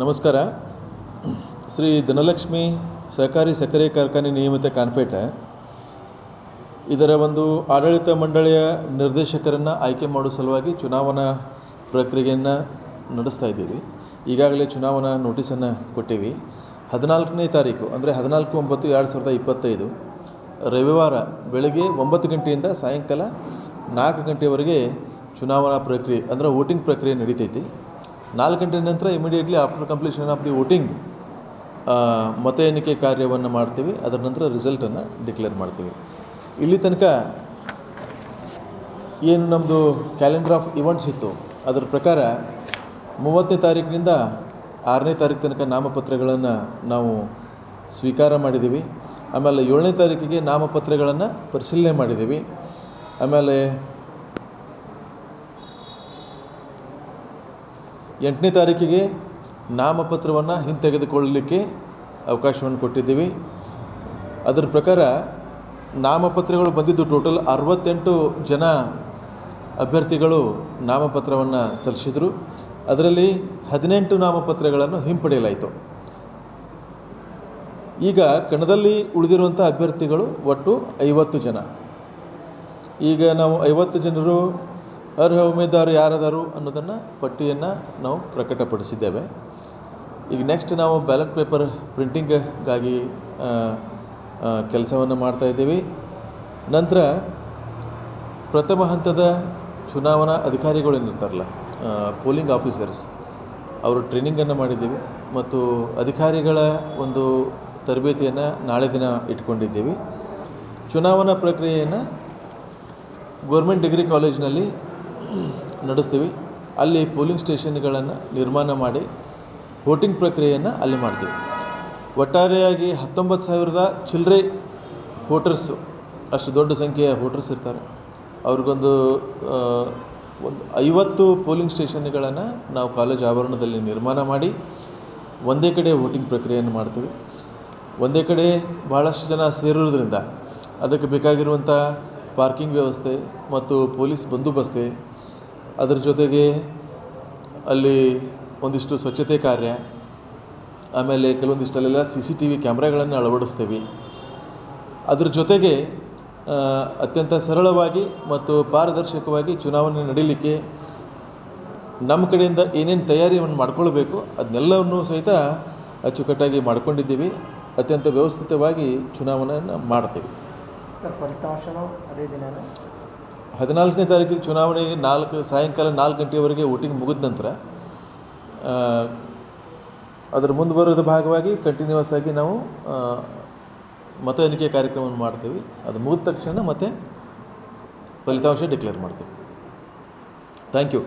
ನಮಸ್ಕಾರ. ಶ್ರೀ ಧನಲಕ್ಷ್ಮಿ ಸಹಕಾರಿ ಸಕ್ಕರೆ ಕಾರ್ಖಾನೆ ನಿಯಮಿತ ಕಾನ್ಪೇಟ. ಇದರ ಒಂದು ಆಡಳಿತ ಮಂಡಳಿಯ ನಿರ್ದೇಶಕರನ್ನು ಆಯ್ಕೆ ಮಾಡೋ ಸಲುವಾಗಿ ಚುನಾವಣಾ ಪ್ರಕ್ರಿಯೆಯನ್ನು ನಡೆಸ್ತಾ ಇದ್ದೀವಿ. ಈಗಾಗಲೇ ಚುನಾವಣಾ ನೋಟಿಸನ್ನು ಕೊಟ್ಟಿವಿ. ಹದಿನಾಲ್ಕನೇ ತಾರೀಕು, ಅಂದರೆ ಹದಿನಾಲ್ಕು ಒಂಬತ್ತು ಎರಡು ಸಾವಿರದ ಇಪ್ಪತ್ತೈದು ರವಿವಾರ ಬೆಳಗ್ಗೆ ಒಂಬತ್ತು ಗಂಟೆಯಿಂದ ಸಾಯಂಕಾಲ ನಾಲ್ಕು ಗಂಟೆವರೆಗೆ ಚುನಾವಣಾ ಪ್ರಕ್ರಿಯೆ, ಅಂದರೆ ವೋಟಿಂಗ್ ಪ್ರಕ್ರಿಯೆ ನಡೀತೈತಿ. ನಾಲ್ಕು ಗಂಟೆ ನಂತರ immediately after completion of the voting ಮತ ಎಣಿಕೆ ಕಾರ್ಯವನ್ನು ಮಾಡ್ತೀವಿ. ಅದರ ನಂತರ ರಿಸಲ್ಟನ್ನು ಡಿಕ್ಲೇರ್ ಮಾಡ್ತೀವಿ. ಇಲ್ಲಿ ತನಕ ಏನು ನಮ್ಮದು ಕ್ಯಾಲೆಂಡರ್ ಆಫ್ ಇವೆಂಟ್ಸ್ ಇತ್ತು, ಅದರ ಪ್ರಕಾರ ಮೂವತ್ತನೇ ತಾರೀಕಿನಿಂದ ಆರನೇ ತಾರೀಕು ತನಕ ನಾಮಪತ್ರಗಳನ್ನು ನಾವು ಸ್ವೀಕಾರ ಮಾಡಿದ್ದೀವಿ. ಆಮೇಲೆ ಏಳನೇ ತಾರೀಕಿಗೆ ನಾಮಪತ್ರಗಳನ್ನು ಪರಿಶೀಲನೆ ಮಾಡಿದ್ದೀವಿ. ಆಮೇಲೆ ಎಂಟನೇ ತಾರೀಕಿಗೆ ನಾಮಪತ್ರವನ್ನು ಹಿಂತೆಗೆದುಕೊಳ್ಳಲಿಕ್ಕೆ ಅವಕಾಶವನ್ನು ಕೊಟ್ಟಿದ್ದೀವಿ. ಅದರ ಪ್ರಕಾರ ನಾಮಪತ್ರಗಳು ಬಂದಿದ್ದು ಟೋಟಲ್ ಅರವತ್ತೆಂಟು ಜನ ಅಭ್ಯರ್ಥಿಗಳು ನಾಮಪತ್ರವನ್ನು ಸಲ್ಲಿಸಿದರು. ಅದರಲ್ಲಿ ಹದಿನೆಂಟು ನಾಮಪತ್ರಗಳನ್ನು ಹಿಂಪಡೆಯಲಾಯಿತು. ಈಗ ಕಣದಲ್ಲಿ ಉಳಿದಿರುವಂಥ ಅಭ್ಯರ್ಥಿಗಳು ಒಟ್ಟು ಐವತ್ತು ಜನ. ಈಗ ನಾವು ಐವತ್ತು ಜನರು ಅರ್ಹ ಉಮೇದುವಾರು ಯಾರಾದರೂ ಅನ್ನೋದನ್ನು ಪಟ್ಟಿಯನ್ನು ನಾವು ಪ್ರಕಟಪಡಿಸಿದ್ದೇವೆ. ಈಗ ನೆಕ್ಸ್ಟ್ ನಾವು ಬ್ಯಾಲೆಟ್ ಪೇಪರ್ ಪ್ರಿಂಟಿಂಗ್ಗಾಗಿ ಕೆಲಸವನ್ನು ಮಾಡ್ತಾಯಿದ್ದೀವಿ ನಂತರ ಪ್ರಥಮ ಹಂತದ ಚುನಾವಣಾ ಅಧಿಕಾರಿಗಳು ಏನಿರ್ತಾರಲ್ಲ ಪೋಲಿಂಗ್ ಆಫೀಸರ್ಸ್ ಅವರು ಟ್ರೈನಿಂಗನ್ನು ಮಾಡಿದ್ದೀವಿ ಮತ್ತು ಅಧಿಕಾರಿಗಳ ಒಂದು ತರಬೇತಿಯನ್ನು ನಾಳೆ ದಿನ ಇಟ್ಕೊಂಡಿದ್ದೀವಿ. ಚುನಾವಣಾ ಪ್ರಕ್ರಿಯೆಯನ್ನು ಗೋರ್ಮೆಂಟ್ ಡಿಗ್ರಿ ಕಾಲೇಜಿನಲ್ಲಿ ನಡೆಸ್ತೀವಿ. ಅಲ್ಲಿ ಪೋಲಿಂಗ್ ಸ್ಟೇಷನ್ಗಳನ್ನು ನಿರ್ಮಾಣ ಮಾಡಿ ವೋಟಿಂಗ್ ಪ್ರಕ್ರಿಯೆಯನ್ನು ಅಲ್ಲಿ ಮಾಡ್ತೀವಿ. ಒಟ್ಟಾರೆಯಾಗಿ ಹತ್ತೊಂಬತ್ತು ಸಾವಿರದ ಚಿಲ್ಲರೆ ವೋಟರ್ಸು, ಅಷ್ಟು ದೊಡ್ಡ ಸಂಖ್ಯೆಯ ವೋಟರ್ಸ್ ಇರ್ತಾರೆ. ಅವ್ರಿಗೊಂದು ಒಂದು ಐವತ್ತು ಪೋಲಿಂಗ್ ಸ್ಟೇಷನ್ಗಳನ್ನು ನಾವು ಕಾಲೇಜ್ ಆವರಣದಲ್ಲಿ ನಿರ್ಮಾಣ ಮಾಡಿ ಒಂದೇ ಕಡೆ ವೋಟಿಂಗ್ ಪ್ರಕ್ರಿಯೆಯನ್ನು ಮಾಡ್ತೀವಿ. ಒಂದೇ ಕಡೆ ಭಾಳಷ್ಟು ಜನ ಸೇರಿರೋದ್ರಿಂದ ಅದಕ್ಕೆ ಬೇಕಾಗಿರುವಂಥ ಪಾರ್ಕಿಂಗ್ ವ್ಯವಸ್ಥೆ ಮತ್ತು ಪೊಲೀಸ್ ಬಂದೋಬಸ್ತೆ ಅದರ ಜೊತೆಗೆ ಅಲ್ಲಿ ಒಂದಿಷ್ಟು ಸ್ವಚ್ಛತೆ ಕಾರ್ಯ, ಆಮೇಲೆ ಕೆಲವೊಂದಿಷ್ಟಲ್ಲೆಲ್ಲ ಸಿ ಸಿ ಟಿ ವಿ ಕ್ಯಾಮ್ರಾಗಳನ್ನು ಅಳವಡಿಸ್ತೀವಿ. ಅದ್ರ ಜೊತೆಗೆ ಅತ್ಯಂತ ಸರಳವಾಗಿ ಮತ್ತು ಪಾರದರ್ಶಕವಾಗಿ ಚುನಾವಣೆ ನಡೀಲಿಕ್ಕೆ ನಮ್ಮ ಕಡೆಯಿಂದ ಏನೇನು ತಯಾರಿಯನ್ನು ಮಾಡ್ಕೊಳ್ಬೇಕು ಅದನ್ನೆಲ್ಲವನ್ನು ಸಹಿತ ಅಚ್ಚುಕಟ್ಟಾಗಿ ಮಾಡ್ಕೊಂಡಿದ್ದೀವಿ. ಅತ್ಯಂತ ವ್ಯವಸ್ಥಿತವಾಗಿ ಚುನಾವಣೆಯನ್ನು ಮಾಡ್ತೀವಿ. ಹದಿನಾಲ್ಕನೇ ತಾರೀಕಿಗೆ ಚುನಾವಣೆಗೆ ನಾಲ್ಕು ಸಾಯಂಕಾಲ ನಾಲ್ಕು ಗಂಟೆವರೆಗೆ ವೋಟಿಂಗ್ ಮುಗಿದ ನಂತರ ಅದರ ಮುಂದುವರೆದ ಭಾಗವಾಗಿ ಕಂಟಿನ್ಯೂಸ್ ಆಗಿ ನಾವು ಮತ ಎಣಿಕೆ ಕಾರ್ಯಕ್ರಮವನ್ನು ಮಾಡ್ತೀವಿ. ಅದು ಮುಗಿದ ತಕ್ಷಣ ಮತ್ತೆ ಫಲಿತಾಂಶ ಡಿಕ್ಲೇರ್ ಮಾಡ್ತೀವಿ. Thank you.